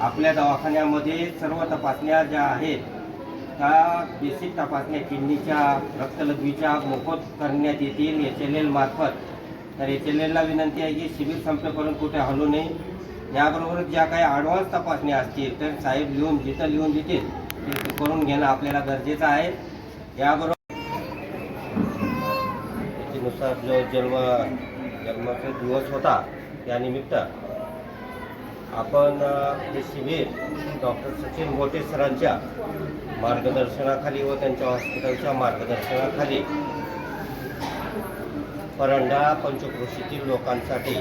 आपल्या दवाखान्यामध्ये सर्व तपासण्या ज्या आहेत त्या बेसिक तपासण्या किडनीच्या रक्तलघवीच्या मोफत करण्यात येतील. एच एल एल मार्फत. तर एच एल एलला विनंती आहे की शिबिर संपेपर्यंत कुठे हलू नये. याबरोबरच ज्या काही ॲडव्हान्स तपासण्या असतील तर साहेब लिहून जिथं लिहून देतील ते करून घेणं आपल्याला गरजेचं आहे. याबरोबर त्याच्यानुसार जो जन्म जन्माचा दिवस होता त्यानिमित्त आपण हे शिबिर डॉक्टर सचिन मोटे सरांच्या मार्गदर्शनाखाली व त्यांच्या हॉस्पिटलच्या मार्गदर्शनाखाली परंडा पंचकृषीतील लोकांसाठी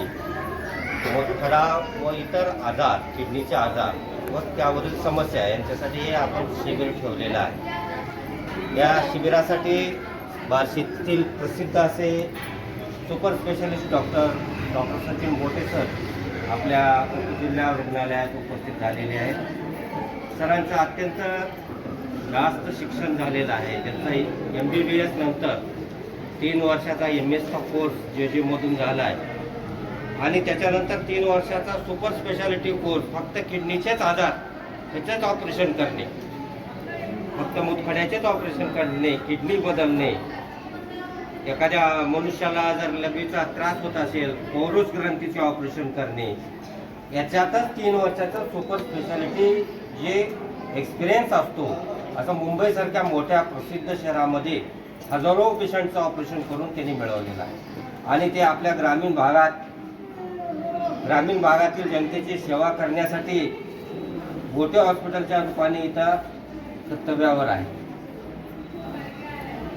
मोतखडा व इतर आजार किडनीचे आजार व त्यावरील समस्या यांच्यासाठी हे आपण शिबिर ठेवलेलं आहे. या शिबिरासाठी बार्शीतील प्रसिद्ध असे super specialist doctor doctor Sachin Mote sir आपल्या जिल्हा रुग्णालयात उपस्थित झालेले आहेत. सरांचं अत्यंत जास्त शिक्षण झालेलं आहे. त्यांचा एम बी बी एस नंतर तीन वर्षाचा एम एसचा कोर्स जे जेमधून झाला आहे आणि त्याच्यानंतर तीन वर्षाचा सुपर स्पेशालिटी कोर्स फक्त किडनीचेच आजार त्याचेच ऑपरेशन करणे. फक्त मुतखड्याचेच ऑपरेशन करणे किडनी बदलणे. एखाद्या मनुष्याला जर लघवीचा त्रास होत असेल पौरुष ग्रंथीचे ऑपरेशन करणे याच्यातच तीन वर्षाचं सुपर स्पेशालिटी जे एक्सपिरियन्स असतो असं मुंबईसारख्या मोठ्या प्रसिद्ध शहरामध्ये हजारो पेशंटचं ऑपरेशन करून त्यांनी मिळवलेलं आहे. आणि ते आपल्या ग्रामीण भागात ग्रामीण भागातील जनतेची सेवा करण्यासाठी गोटे हॉस्पिटलच्या रूपाने इथं कर्तव्यावर आहे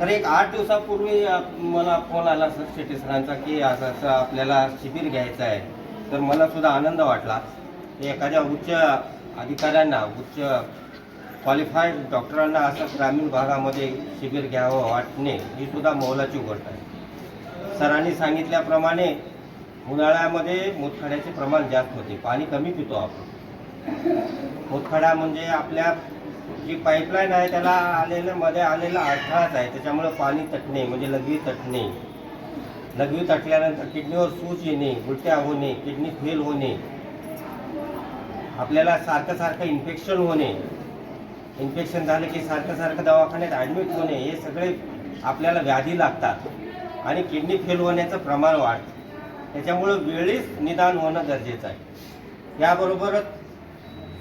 तर एक आठ दिवसापूर्वी मला फोन आला सर शेट्टी सरांचा की असं असं आपल्याला शिबिर घ्यायचं आहे. तर मला सुद्धा आनंद वाटला. एखाद्या उच्च अधिकाऱ्यांना उच्च क्वालिफाईड डॉक्टरांना असं ग्रामीण भागामध्ये शिबिर घ्यावं वाटणे ही सुद्धा मोलाची गोष्ट आहे. सरांनी सांगितल्याप्रमाणे उन्हाळ्यामध्ये मुतखड्याचे प्रमाण जास्त होते. पाणी कमी पितो आपण. मुतखडा म्हणजे आपल्या जी पाईपलाईन आहे त्याला आलेलं मध्ये आलेला अडथळाच आहे. त्याच्यामुळे पाणी तटणे म्हणजे लघवी तटणे. लघवी तटल्यानंतर किडनीवर सूज येणे उलट्या होणे किडनी फेल होणे. आपल्याला सारखं सारखं इन्फेक्शन होणे. इन्फेक्शन झालं की सारखं सारखं दवाखान्यात ॲडमिट होणे हे सगळे आपल्याला व्याधी लागतात. आणि किडनी फेल होण्याचं प्रमाण वाढतं. त्याच्यामुळं वेळीच निदान होणं गरजेचं आहे. याबरोबरच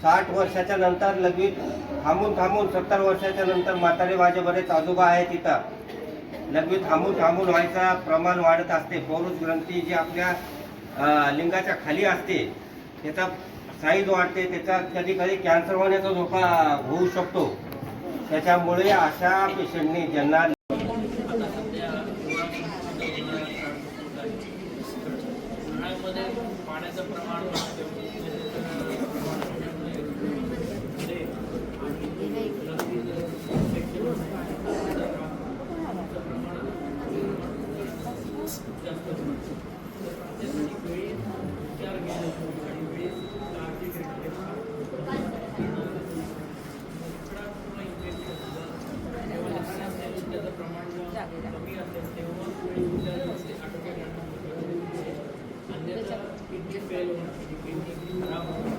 साठ वर्षाच्या नंतर लगेच थांबून थांबून सत्तर वर्षाच्या नंतर म्हातारे माझे बरेच आजोबा आहेत तिथं लगेच थांबून थांबून व्हायचा प्रमाण वाढत असते. पौरुष ग्रंथी जी आपल्या लिंगाच्या खाली असते त्याचा साईज वाढते त्याचा कधी कधी कॅन्सर होण्याचा धोका होऊ शकतो. त्याच्यामुळे अशा पेशंटनी ज्यांना पाण्याचं प्रमाण त्याचं प्रमाण कमी असेल तेव्हा आटोक्यात आणणं अन्यथा किडनी फेल होणं किडनी खराब होणं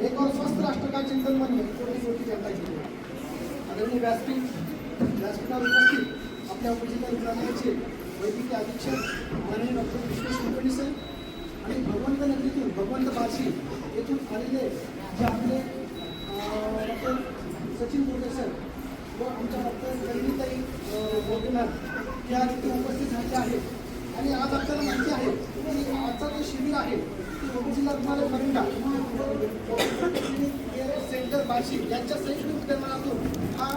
एक और स्वस्थ राष्ट्र का चिंतन मन में छोटी छोटी जनता की आदरणीय व्यासपीठ व्यासपीठावर उपस्थित आपल्या उपजिल्हा रुग्णालयाचे वैद्यकीय अधीक्षक माननीय डॉक्टर विश्वेश कुलकर्णी सर आणि भगवंत नगरीतून भगवंत बाशी येथून आलेले जे आपले डॉक्टर सचिन बोर्डे सर व आमच्या डॉक्टर गणिताई गोपीनाथ या तिथे उपस्थित झाले आहेत. आणि आज आपल्याला माहिती आहे की आजचा जो शिबिर आहे ते उपजिल्हा रुग्णालय मरिंडा सेंटर बाशी यांच्या संयुक्त विद्यमानातून हा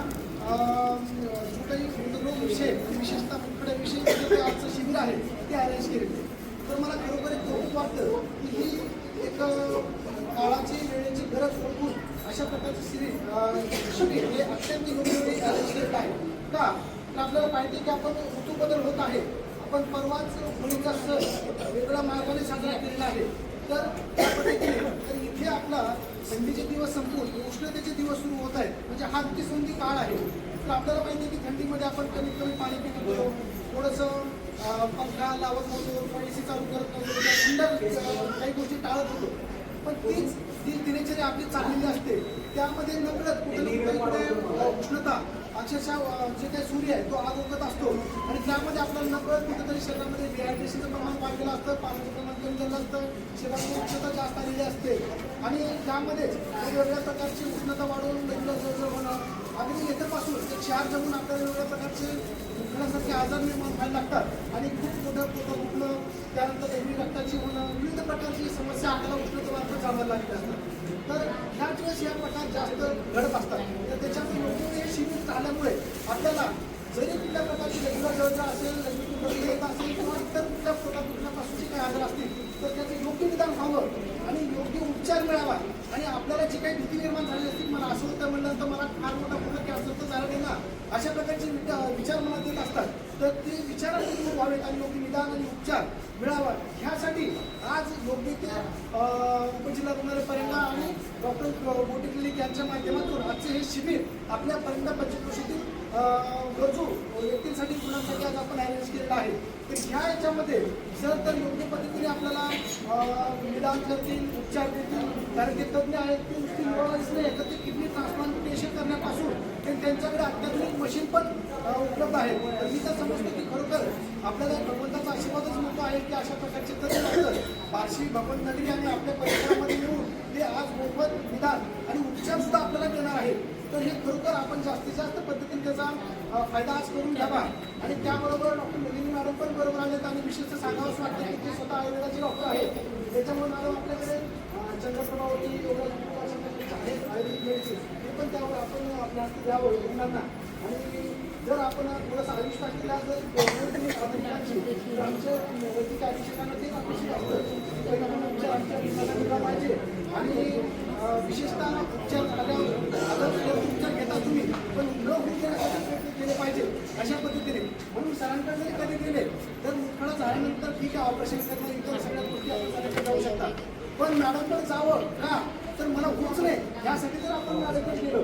जो काही मृतरोग विषय विशेषतः मुतखड्याविषयी जे काही आजचं शिबिर आहे ते अरेंज केले तर मला खरोखर एक कौतुक वाटतं की ही एक काळाची वेळेची गरज ओळखून अशा प्रकारचे सिरीज शिबिर हे अत्यंत योग्यवेळी अरेंज केलेलं आहे. का? तर आपल्याला माहिती आहे की आपण ऋतूबदल होत आहे. आपण परवाच होळीचा सण वेगळ्या मार्गाने साजरा केलेला आहे. तर तर इथे आपला थंडीचे दिवस संपून उष्णतेचे दिवस सुरू होत आहेत. म्हणजे हा अतिसंधी काळ आहे. तर आपल्याला माहिती आहे की थंडीमध्ये आपण कमीत कमी पाणी पित होतो. थोडंसं पंखा लावत होतो पैसे चालू करत नव्हतो. म्हणजे काही गोष्टी टाळत होतो. पण तीच ती दिनचर्या आपली चाललेली असते त्यामध्ये नकळत कुठे उष्णता अक्षरशः जे काही सूर्य आहे तो आग उगत असतो. आणि त्यामध्ये आपल्याला नकळत कुठेतरी शरीरामध्ये डिहायड्रेशनचं प्रमाण वाढलेलं असतं पाण्याचं प्रमाण कमी झालं असतं शरीरामध्ये उष्णता जास्त आलेली असते. आणि त्यामध्येच वेगवेगळ्या प्रकारची उष्णता वाढवून वेगवेगळं जळजळ होणं. अगदी येथेपासून ते क्षार जमून आपल्याला वेगवेगळ्या प्रकारचे दुखण्यासारखे आजार निर्माण व्हायला लागतात. आणि खूप मोठं पोटं दुखणं त्यानंतर नेहमी रक्ताची होणं विविध प्रकारची समस्या आपल्याला उष्णतेमार्फत जाणवायला लागली असतात. तर ह्याच वेळेस या प्रकार जास्त घडत असतात. तर त्याच्यामुळे आल्यामुळे झाल्यामुळे आपल्याला जरी कुठल्या प्रकारची लग्न जळजळ असेल लघवी येत असेल किंवा इतर कुठल्या पोटात दुखण्यापासूनचे काही आजार असतील तर त्याचं योग्य निदान व्हावं आणि योग्य उपचार मिळावा. आणि आपल्याला जी काही भीती निर्माण झाली असतील मला असं होतं म्हणलं तर मला फार मोठा मोठा कॅन्सर तर झाला नाही ना अशा प्रकारचे विचार विचार मनात येत असतात. तर ते विचारात व्हावेत आणि योग्य निदान आणि उपचार मिळावा. ह्यासाठी आज योग्य ते उपजिल्हा रुग्णालय परिंदा आणि डॉक्टर बोटी क्लिनिक यांच्या माध्यमातून आजचे हे शिबिर आपल्या परिंदा पंचक्रोशीतील गरजू व्यक्तींसाठी मुलांसाठी आज आपण अरेंज केलेलं आहे. तर ह्या याच्यामध्ये जर तर योग्य पद्धतीने आपल्याला निदान करतील उपचार देतील कारण ते तज्ज्ञ आहेत ते नुसती न्यूरोलॉजिस्ट नाही तर ते किडनी ट्रान्सप्लांटेशन करण्यापासून ते त्यांच्याकडे अत्याधुनिक मशीन पण उपलब्ध आहे तर मी तर समजतो की खरोखर आपल्याला भगवंताचा आशीर्वादच म्हणतो आहे की अशा प्रकारचे तज्ज्ञ बार्शी भगवंत नगरी आणि आपल्या परिसरामध्ये येऊन ते आज मोफत निदान आणि उपचार सुद्धा आपल्याला देणार आहे तर हे खरोखर आपण जास्तीत जास्त पद्धतीने त्याचा फायदा आज करून घ्यावा. आणि त्याबरोबर डॉक्टर नलिनी मॅडम पण बरोबर आलेत आणि विशेषतः सांगावंच वाटतं की ते स्वतः आयुर्वेदाचे डॉक्टर आहेत. त्याच्यामुळे मॅडम आपल्याकडे चंद्रप्रभावती योगा आहेत आयुर्वेदिक मेडिसिन ते पण त्या आपल्या हाती वैज्ञानिकांना आणि जर आपण थोडंसं आयुष टाकलेला जर गव्हर्नमेंटने तर आमच्या वैद्यकीय अधीक्षकांना तेच अपेक्षित असतं परिणाम उपचार आमच्या विभागाला पाहिजे आणि विशेषतः उपचार झाल्यावर आता उपचार घेता तुम्ही. पण न होऊ देण्यासाठी प्रयत्न केले पाहिजे अशा पद्धतीने म्हणून सरांकडे जरी कधी गेले तर मुतखडा झाल्यानंतर ठीक आहे ऑपरेशन करणं इतर सगळ्या गोष्टी आपण जाऊ शकतात पण मॅडमकडे जावं का तर मला होच नाही. यासाठी जर आपण मॅडमकडे गेलो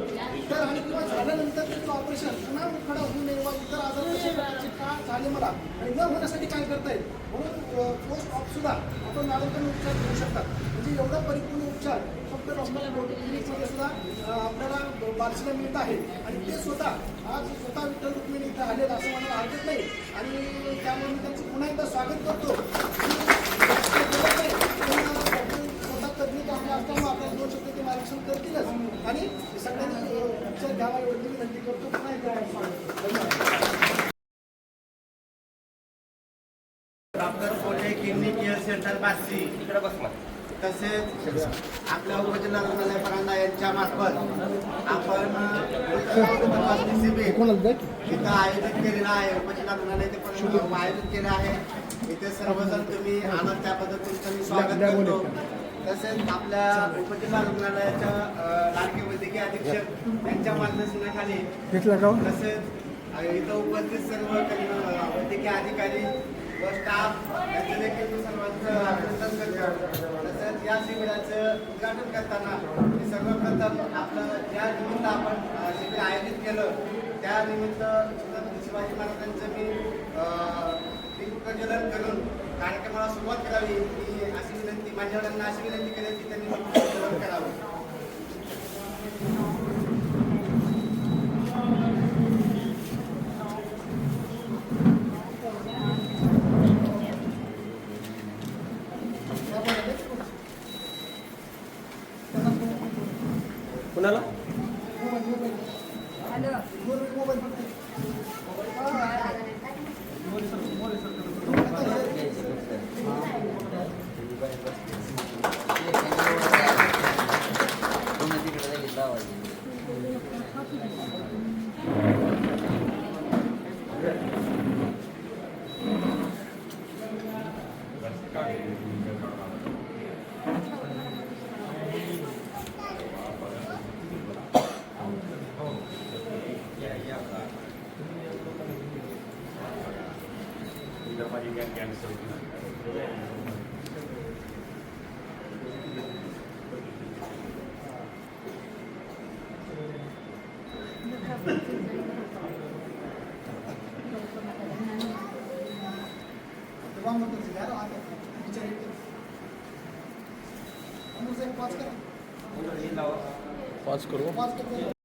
तर आणि किंवा झाल्यानंतर त्याचं ऑपरेशन पुन्हा खडा होऊ नये वा इतर आजार कसे का झाले मला आणि न होण्यासाठी काय करता येईल? म्हणून पोस्ट ऑफ सुद्धा आपण नागरिकांना उपचार घेऊ शकतात. म्हणजे एवढा परिपूर्ण उपचार फक्त डॉक्टर क्लिनिकमध्ये सुद्धा आपल्याला बारशीला मिळत आहे. आणि ते स्वतः आज स्वतः विठ्ठल रुक्मिणी इथं आलेलं असं मला हरकत नाही. आणि त्यामुळे मी त्यांचं पुन्हा एकदा स्वागत करतो. मार्गदर्शन करतीलच. आणि सगळ्यांनी उपचार घ्यावा एवढी विनंती करतो धन्यवाद. Doctor Kolhe kidney care centre Barshi तसेच आपल्या उपजिल्हा रुग्णालय परांडा यांच्या मार्फत आपण इथं आयोजित केलेलं आहे उपजिल्हा रुग्णालय ते आयोजित केलं आहे. इथे सर्वजण तुम्ही आलात त्याबद्दल तुमचं मी स्वागत करतो. तसेच आपल्या उपजिल्हा रुग्णालयाच्या लाडके वैद्यकीय अधीक्षक यांच्या मार्गदर्शनाखाली तसेच इथं उपस्थित सर्व वैद्यकीय अधिकारी व स्टाफ यांचे देखील मी सर्वांचं अभिनंदन करतो. तसंच या शिबिराचं उद्घाटन करताना मी सर्वप्रथम आपलं ज्या निमित्त आपण शिबिर आयोजित केलं त्या निमित्त छत्रपती शिवाजी महाराजांचं मी दीपप्रज्वलन करून कार्यक्रमाला सुरुवात करावी. ही अशी विनंती माझ्या अशी विनंती केली की त्यांनी दीपप्रज्वलन करावं. இந்த மாதிரி கேங்ஸ்டர் Vamos a considerar पाच करा.